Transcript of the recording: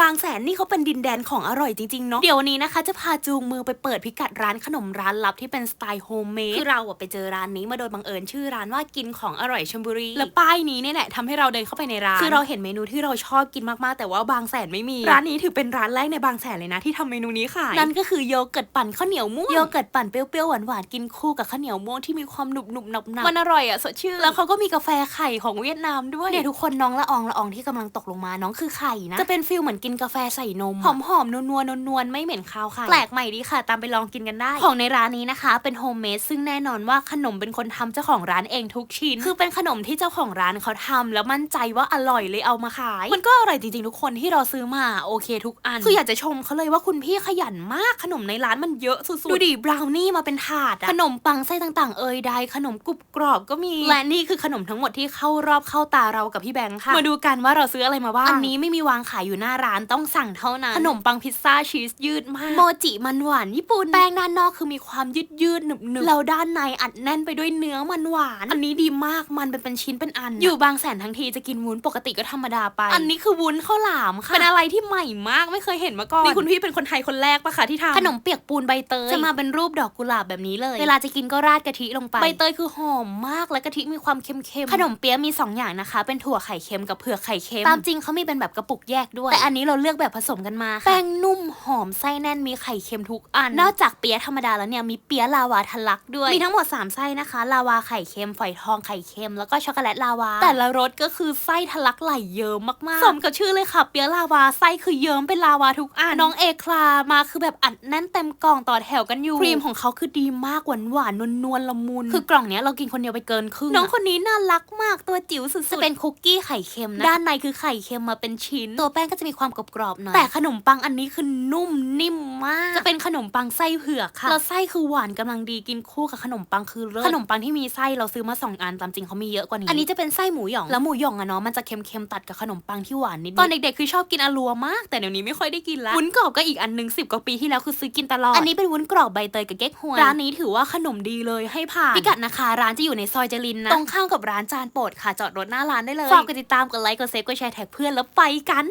บางแสนนี่เขาเป็นดินแดนของอร่อยจริงๆเนาะเดี๋ยววันนี้นะคะ จะพาจูงมือไปเปิดพิกัดร้านขนมร้านลับที่เป็นสไตล์โฮมเมดคือเราอะไปเจอร้านนี้มาโดยบังเอิญชื่อร้านว่ากินของอร่อยชลบุรีแล้วป้ายนี้เนี่ยแหละทำให้เราเดินเข้าไปในร้านคือเราเห็นเมนูที่เราชอบกินมากๆ แต่ว่าบางแสนไม่มี ร้านนี้ถือเป็นร้านแรกในบางแสนเลยนะที่ทำเมนูนี้ขายนั่นก็คือโยเกิร์ตปั่นข้าวเหนียวม่วงโยเกิร์ตปั่นเปรี้ยวๆหวานๆกินคู่กับข้าวเหนียวม่วงที่มีความหนุบหนุบๆหนับหนับมันอร่อยอะสดชื่นแล้วเขาก็มีกาแฟไข่ของเวียดนามด้วยเนี่ยทุกคนน้องละอองละอองที่กำลังตกลงมาน้องคือไข่นะจะเป็นฟิลเหมือนกินกาแฟใส่นม หอมหอมๆนัวนัวนัวนัวๆไม่เหม็นคาวค่ะ แปลกใหม่ดีค่ะ ตามไปลองกินกันได้ ของในร้านนี้นะคะ เป็นโฮมเมดซึ่งแน่นอนว่าขนมเป็นคนทำเจ้าของร้านเองทุกชิ้น คือเป็นขนมที่เจ้าของร้านเขาทำแล้วมั่นใจว่าอร่อยเลยเอามาขาย มันก็อร่อยจริงๆทุกคนที่เราซื้อมาโอเคทุกอัน คืออยากจะชมเขาเลยว่าคุณพี่ขยันมากขนมในร้านมันเยอะสุดๆ ดูดิบราวนี่มาเป็นถาดอะขนมปังไส้ต่างๆ เอ่ยใดขนมกรุบกรอบก็มี และนี่คือขนมทั้งหมดที่เข้ารอบเข้าตาเรากับพี่แบงค์ค่ะ มาดูกันว่าเราซื้ออะไรมาบ้าง อันนี้ไม่มีวางขายอยู่หน้าร้านต้องสั่งเท่านั้น ขนมปังพิซซ่าชีสยืดมาก โมจิมันหวานญี่ปุ่น แป้งด้านนอกคือมีความยืดยืดๆหนึบหนึบแล้วด้านในอัดแน่นไปด้วยเนื้อมันหวาน อันนี้ดีมาก มันเป็นเป็นชิ้นเป็นอัน อยู่บางแสนทั้งทีจะกินวุ้นปกติก็ธรรมดาไป อันนี้คือวุ้นข้าวหลามค่ะ เป็นอะไรที่ใหม่มากไม่เคยเห็นมาก่อน นี่คุณพี่เป็นคนไทยคนแรกปะคะที่ทำขนมเปียกปูนใบเตย จะมาเป็นรูปดอกกุหลาบแบบนี้เลย เวลาจะกินก็ราดกะทิลงไป ใบเตยคือหอมมากและกะทิมีความเค็มๆ ขนมเปี๊ยะมีสองอย่างนะคะ เป็นถั่วไข่เค็มกับเผือกไข่เค็ม ตามจริงเขามีเป็นแบบกระปุกแยกด้วย แต่อันนี้เราเลือกแบบผสมกันมาค่ะแป้งนุ่มหอมไส้แน่นมีไข่เค็มทุกอัน นอกจากเปี๊ยะธรรมดาแล้วเนี่ยมีเปี๊ยะลาวาทะลักด้วย มีทั้งหมด 3 ไส้นะคะ ลาวาไข่เค็มฝอยทองไข่เค็มแล้วก็ช็อกโกแลตลาวา แต่ละรสก็คือไส้ทะลักไหลเยิ้มมากๆ สมกับชื่อเลยค่ะ เปี๊ยะลาวาไส้คือเยิ้มเป็นลาวาทุกอัน น้องเอคลามาคือแบบอัดแน่นเต็มกล่องต่อแถวกันอยู่ครีมของเขาคือดีมากหวานหวานนวลนวลๆละมุน คือกล่องเนี้ยเรากินคนเดียวไปเกินครึ่งน้องคนนี้น่ารักมากตัวจิ๋วสุดๆจะเป็นคุกกี้ไข่เค็มนะด้านในคือไข่เค็มมาเป็นชิ้น ตัวแป้งก็จะมีความกรอบๆหน่อยแต่ขนมปังอันนี้คือนุ่มนิ่มมาก จะเป็นขนมปังไส้เผือกค่ะแล้วไส้คือหวานกำลังดีกินคู่กับขนมปังคือเลิศขนมปังที่มีไส้เราซื้อมาสองอันตามจริงเขามีเยอะกว่านี้อันนี้จะเป็นไส้หมูหยองแล้วหมูหยองอะเนาะมันจะเค็มๆตัดกับขนมปังที่หวานนิดๆตอนเด็กๆคือชอบกินอาลัวมาก แต่เดี๋ยวนี้ไม่ค่อยได้กินละวุ้นกรอบก็อีกอันหนึงสิบกว่าปีที่แล้วคือซื้อกินตลอดอันนี้เป็นวุ้นกรอบใบเตยกับเก๊กฮวยร้านนี้ถือว่าขนมดีเลยให้ผ่านพิกัดนะคะร้านจะอยู่ในซอยจรินนะตรงข้ามกับร้านจานโปรดค่ะจอดรถหน้าร้านได้เลยฝากกดติดตามกดไลค์กดเซฟกดแชร์แท็กเพื่อนแล้วไปกัน